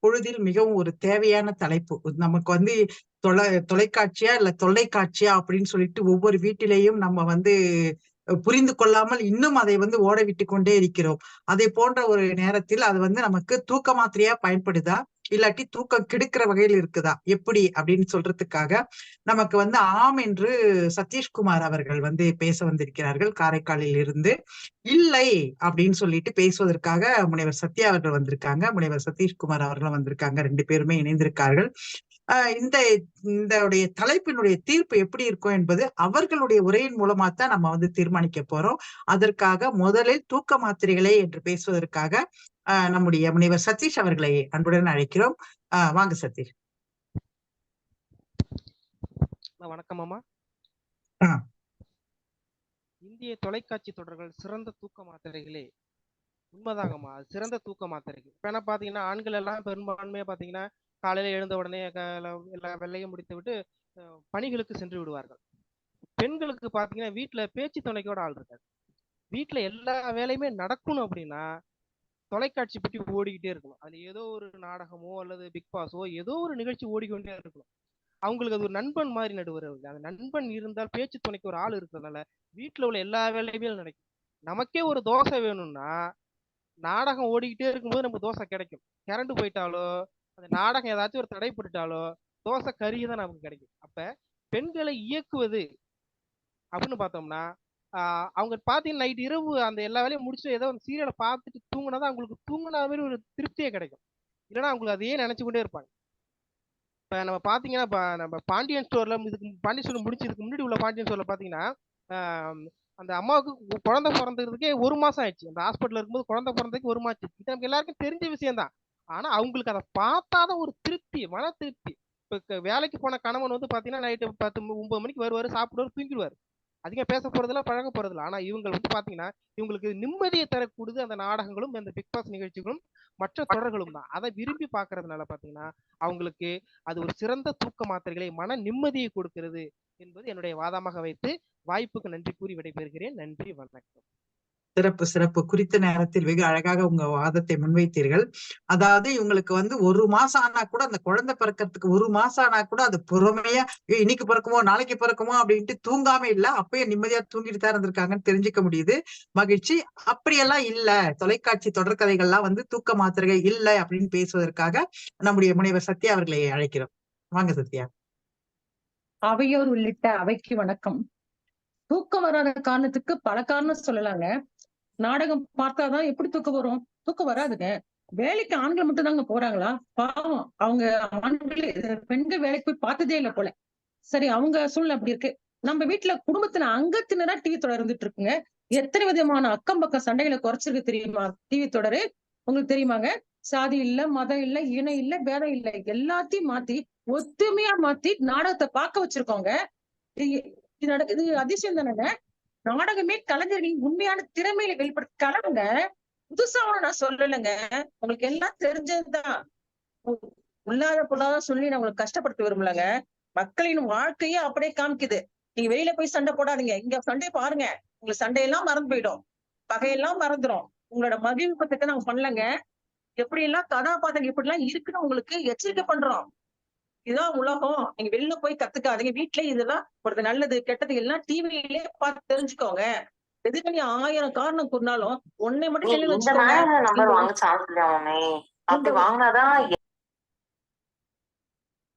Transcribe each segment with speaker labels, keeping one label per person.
Speaker 1: பொழுதில் மிகவும் ஒரு தேவையான தலைப்பு. நமக்கு வந்து தொலை தொலைக்காட்சியா இல்ல தொலைக்காட்சியா அப்படின்னு சொல்லிட்டு ஒவ்வொரு வீட்டிலேயும் நம்ம வந்து புரிந்து கொள்ளாமல் இன்னும் அதை வந்து ஓட விட்டு கொண்டே இருக்கிறோம். அதை போன்ற ஒரு நேரத்தில் அது வந்து நமக்கு தூக்க மாத்திரையா பயன்படுதா? இல்லாட்டி தூக்கம் கெடுக்கிற வகையில் இருக்குதா? எப்படி? அப்படின்னு சொல்றதுக்காக நமக்கு வந்து ஆம் என்று சதீஷ்குமார் அவர்கள் வந்து பேச வந்திருக்கிறார்கள். காரைக்காலில் இருந்து இல்லை அப்படின்னு சொல்லிட்டு பேசுவதற்காக முனைவர் சத்யா அவர்கள் வந்திருக்காங்க. முனைவர் சதீஷ்குமார் அவர்களும் வந்திருக்காங்க. ரெண்டு பேருமே இணைந்திருக்கார்கள். இந்த இந்த தலைப்பினுடைய தீர்ப்பு எப்படி இருக்கும் என்பது அவர்களுடைய உரையின் மூலமா தான் நம்ம வந்து தீர்மானிக்க போறோம். அதற்காக முதலில் தூக்க மாத்திரைகளே என்று பேசுவதற்காக நம்முடைய முனைவர் சதீஷ் அவர்களை அன்புடன் அழைக்கிறோம். வாங்க சதீஷ்.
Speaker 2: வணக்கம் அம்மா. இந்திய தொலைக்காட்சி தொடர்கள் சிறந்த தூக்க மாத்திரைகளே. உண்மைதாங்கம்மா சிறந்த தூக்க மாத்திரைகள். இப்ப என்ன பாத்தீங்கன்னா ஆண்கள் எல்லாம் பெரும்பான்மையா பாத்தீங்கன்னா காலையில எழுந்த உடனே எல்லா வெள்ளையும் முடித்து விட்டு பணிகளுக்கு சென்று விடுவார்கள். பெண்களுக்கு பாத்தீங்கன்னா வீட்டுல பேச்சு துணைக்கோட ஆள் இருக்காது. வீட்டுல எல்லா வேலையுமே நடக்கணும் அப்படின்னா தொலைக்காட்சி பற்றி ஓடிக்கிட்டே இருக்கணும். அதில் ஏதோ ஒரு நாடகமோ அல்லது பிக் பாஸோ ஏதோ ஒரு நிகழ்ச்சி ஓடிக்கொண்டே இருக்கணும். அவங்களுக்கு அது ஒரு நண்பன் மாதிரி நடுவர் அந்த நண்பன் இருந்தால் பேச்சு துணைக்கு ஒரு ஆள் இருக்கிறதுனால வீட்டில் உள்ள எல்லா வேலையுமே நடக்கும். நமக்கே ஒரு தோசை வேணும்னா நாடகம் ஓடிக்கிட்டே இருக்கும்போது நமக்கு தோசை கிடைக்கும். கரண்ட் போயிட்டாலோ அந்த நாடகம் ஏதாச்சும் ஒரு தடைப்பட்டுட்டாலோ தோசை கறி தான் நமக்கு கிடைக்கும். அப்போ பெண்களை இயக்குவது அப்படின்னு பார்த்தோம்னா அவங்க பார்த்தீங்கன்னா நைட் இரவு அந்த எல்லா வேலையும் முடிச்சுட்டு ஏதோ அந்த சீரியலை பார்த்துட்டு தூங்கினா தான் அவங்களுக்கு தூங்கின மாதிரி ஒரு திருப்தியே கிடைக்கும். இல்லைன்னா அவங்களுக்கு அதையே நினச்சி கொண்டே இருப்பாங்க. இப்போ நம்ம பார்த்தீங்கன்னா இப்போ நம்ம பாண்டியன் ஸ்டோரில் இதுக்கு பாண்டியன் ஸ்டோர் முடிச்சதுக்கு முன்னாடி உள்ள பாண்டியன் ஸ்டோரில் பார்த்தீங்கன்னா அந்த அம்மாவுக்கு குழந்தை பிறந்ததுக்கே ஒரு மாசம் ஆயிடுச்சு. அந்த ஹாஸ்பிட்டலில் இருக்கும்போது குழந்தை பிறந்ததுக்கு ஒரு மாதம் இது நமக்கு எல்லாருக்கும் தெரிஞ்ச விஷயம் தான். ஆனால் அவங்களுக்கு அதை பார்த்தாதான் ஒரு திருப்தி மன திருப்தி. இப்போ வேலைக்கு போன கணவன் வந்து பார்த்தீங்கன்னா நைட்டு பத்து ஒன்பது மணிக்கு வருவார் சாப்பிடுவார் தூங்கிடுவார். அதிகம் பேச போறதில்ல பழக போறதில்ல. ஆனா இவங்க வந்து பாத்தீங்கன்னா இவங்களுக்கு நிம்மதியை தரக்கூடியது அந்த நாடகங்களும் அந்த பிக் பாஸ் நிகழ்ச்சிகளும் மற்ற தொடர்களும் தான். அதை விரும்பி பாக்குறதுனால பாத்தீங்கன்னா அவங்களுக்கு அது ஒரு சிறந்த தூக்க மாத்திரைகளை மன நிம்மதியை கொடுக்கிறது என்பது என்னுடைய வாதமாக வைத்து வாய்ப்புக்கு நன்றி கூறி விடைபெறுகிறேன். நன்றி வணக்கம்.
Speaker 1: சிறப்பு சிறப்பு. குறித்த நேரத்தில் வெகு அழகாக உங்க வாதத்தை முன்வைத்தீர்கள். அதாவது இவங்களுக்கு வந்து ஒரு மாசம் ஆனா கூட அந்த குழந்தை பிறக்கிறதுக்கு ஒரு மாசம் ஆனா கூட அது பொறுமையா இன்னைக்கு பிறக்குமோ நாளைக்கு பிறக்குமோ அப்படின்ட்டு தூங்காம இல்ல. அப்பயே நிம்மதியா தூங்கிட்டு தான் இருந்திருக்காங்கன்னு தெரிஞ்சுக்க முடியுது. மகிழ்ச்சி. அப்படியெல்லாம் இல்ல. தொலைக்காட்சி தொடர்கதைகள்லாம் வந்து தூக்க மாத்திரைகள் இல்லை அப்படின்னு பேசுவதற்காக நம்முடைய முனைவர் சத்யா அவர்களை அழைக்கிறோம். வாங்க சத்யா.
Speaker 3: அவையோர் உள்ளிட்ட அவைக்கு வணக்கம். தூக்கம் வராத காரணத்துக்கு பல காரணம் சொல்லலாங்க. நாடகம் பார்த்தாதான் எப்படி தூக்கம் வரும்? தூக்கம் வராதுங்க. வேலைக்கு ஆண்கள் மட்டும் தாங்க போறாங்களா? பாவம். அவங்க ஆண்கள் பெண்கள் வேலைக்கு போய் பார்த்ததே இல்லை போல. சரி அவங்க சூழ்நிலை அப்படி இருக்கு. நம்ம வீட்டுல குடும்பத்துல அங்கத்தினரா டிவி தொடர் இருந்துட்டு இருக்குங்க. எத்தனை விதமான அக்கம் பக்கம் சண்டைகளை குறைச்சிருக்கு தெரியுமா? டிவி தொடரு. உங்களுக்கு தெரியுமாங்க? சாதி இல்ல மதம் இல்ல இனம் இல்ல பேதம் இல்ல. எல்லாத்தையும் மாத்தி ஒத்துமையா மாத்தி நாடகத்தை பார்க்க வச்சிருக்கோங்க. இது அதிசயம் தானேங்க? நாடகமே கலைஞர்களின் உண்மையான திறமையில வெளிப்படுத்த கலங்க புதுசா நான் சொல்லலைங்க. உங்களுக்கு எல்லாம் தெரிஞ்சதுதான். உள்ளாத பொல்லாத சொல்லி நான் உங்களுக்கு கஷ்டப்படுத்த விரும்பலங்க. மக்களின் வாழ்க்கையே அப்படியே காமிக்குது. நீங்க வெளியில போய் சண்டை போடாதீங்க. இங்க சண்டை பாருங்க. உங்களுக்கு சண்டையெல்லாம் மறந்து போயிடும். பகையெல்லாம் மறந்துடும் உங்களோட மகிழ்வுக்கு நாங்க பண்ணலங்க. எப்படி எல்லாம் கதாபாத்திரம் எப்படி எல்லாம் இருக்குன்னு உங்களுக்கு எச்சரிக்கை பண்றோம். இதுதான் உலகம். நீங்க வெளில போய் கத்துக்காதீங்க. வீட்லயே இதெல்லாம் ஒரு நல்லது கெட்டது எல்லாம் டிவிலே பார்த்து தெரிஞ்சுக்கோங்க. எதுக்கு நீ ஆயிரம் காரணம் கூறினாலும் ஒன்னே மட்டும்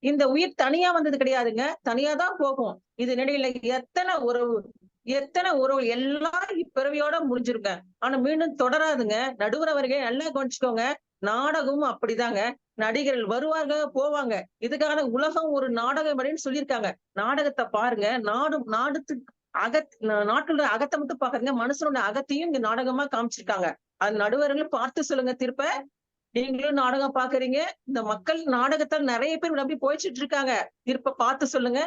Speaker 3: இந்த உயிர் தனியா வந்தது கிடையாதுங்க. தனியா தான் போகும். இது நிலையில எத்தனை உறவு எத்தனை உறவு எல்லாம் இப்பிறவியோட முடிஞ்சிருங்க. ஆனா மீண்டும் தொடராதுங்க. நடுவர் அவர்கள் நல்லா கவனிச்சுக்கோங்க. நாடகமும் அப்படிதாங்க. நடிகர்கள் வருவாங்க போவாங்க. இதுக்காக உலகம் ஒரு நாடகம் அப்படின்னு சொல்லியிருக்காங்க. நாடகத்தை பாருங்க. நாடு நாடுத்துக்கு அகத் நாட்டோட அகத்தை மட்டும் பாக்குறீங்க மனுஷனோட அகத்தையும் இங்க நாடகமா காமிச்சிருக்காங்க. அது நடுவர்களும் பார்த்து சொல்லுங்க திருப்ப. நீங்களும் நாடகம் பாக்குறீங்க இந்த மக்கள் நாடகத்தால் நிறைய பேர் நம்பி போயிச்சிட்டு இருக்காங்க. திருப்ப பார்த்து சொல்லுங்க.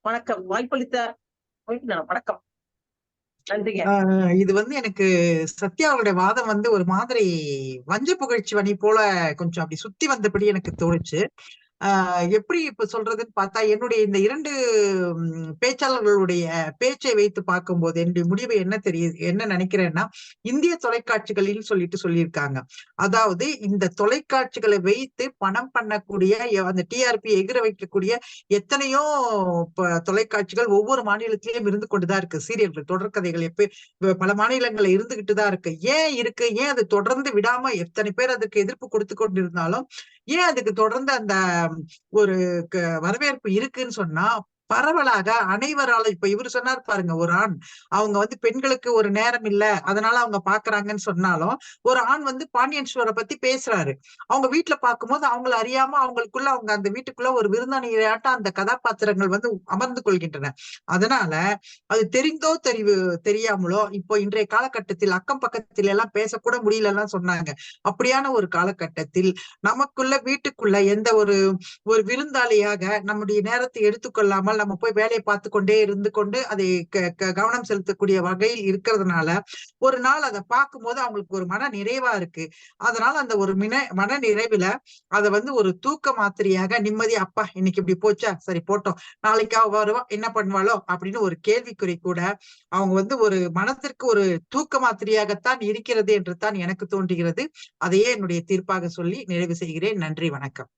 Speaker 3: வணக்கம். வாய்ப்பளித்த வணக்கம்.
Speaker 1: இது வந்து எனக்கு சத்யாவுடைய வாதம் வந்து ஒரு மாதிரி வஞ்ச புகழ்ச்சி வணி போல கொஞ்சம் அப்படி சுத்தி வந்தபடி எனக்கு தோணுச்சு. எப்படி இப்ப சொல்றதுன்னு பார்த்தா என்னுடைய இந்த இரண்டு பேச்சாளர்களுடைய பேச்சை வைத்து பார்க்கும்போது என்னுடைய முடிவு என்ன தெரியுது என்ன நினைக்கிறேன்னா இந்திய தொலைக்காட்சிகளில் சொல்லிட்டு சொல்லியிருக்காங்க. அதாவது இந்த தொலைக்காட்சிகளை வைத்து பணம் பண்ணக்கூடிய அந்த டிஆர்பி எகிர வைக்கக்கூடிய எத்தனையோ தொலைக்காட்சிகள் ஒவ்வொரு மாநிலத்திலயும் இருந்து கொண்டுதான் இருக்கு. சீரியல்கள் தொடர்கதைகள் எப்ப பல மாநிலங்கள்ல இருந்துகிட்டு தான் இருக்கு. ஏன் இருக்கு? ஏன் அது தொடர்ந்து விடாம எத்தனை பேர் அதுக்கு எதிர்ப்பு கொடுத்து கொண்டிருந்தாலும் ஏன் அதுக்கு தொடர்ந்து அந்த ஒரு க- வரவேற்பு இருக்குன்னு சொன்னா பரவலாக அனைவராலும் இப்ப இவரு சொன்னார் பாருங்க ஒரு ஆண். அவங்க வந்து பெண்களுக்கு ஒரு நேரம் இல்ல அதனால அவங்க பாக்குறாங்கன்னு சொன்னாலும் ஒரு ஆண் வந்து பாண்டியன் ஸ்டோரை பத்தி பேசுறாரு. அவங்க வீட்டுல பார்க்கும்போது அவங்கள அறியாம அவங்களுக்குள்ள அவங்க அந்த வீட்டுக்குள்ள ஒரு விருந்தாளியாட்டம் அந்த கதாபாத்திரங்கள் வந்து அமர்ந்து கொள்கின்றன. அதனால அது தெரிந்தோ தெரிவு தெரியாமலோ இப்போ இன்றைய காலகட்டத்தில் அக்கம் பக்கத்துல எல்லாம் பேசக்கூட முடியலலாம் சொன்னாங்க. அப்படியான ஒரு காலகட்டத்தில் நமக்குள்ள வீட்டுக்குள்ள எந்த ஒரு ஒரு விருந்தாளியாக நம்முடைய நேரத்தை எடுத்துக்கொள்ளாமல் நம்ம போய் வேலையை பார்த்து கொண்டே இருந்து கொண்டு அதை க- க- கவனம் செலுத்தக்கூடிய வகையில் இருக்கிறதுனால ஒரு நாள் அதை பார்க்கும்போது அவங்களுக்கு ஒரு மன நிறைவா இருக்கு. அதனால அந்த ஒரு மின மன நிறைவுல அதை வந்து ஒரு தூக்க மாத்திரையாக நிம்மதி அப்பா இன்னைக்கு இப்படி போச்சா? சரி போட்டோம். நாளைக்கா வருவா என்ன பண்ணுவாளோ? அப்படின்னு ஒரு கேள்விக்குறி கூட அவங்க வந்து ஒரு மனத்திற்கு ஒரு தூக்க மாத்திரையாகத்தான் இருக்கிறது என்று தான் எனக்கு தோன்றுகிறது. அதையே என்னுடைய தீர்ப்பாக சொல்லி நிறைவு செய்கிறேன். நன்றி வணக்கம்.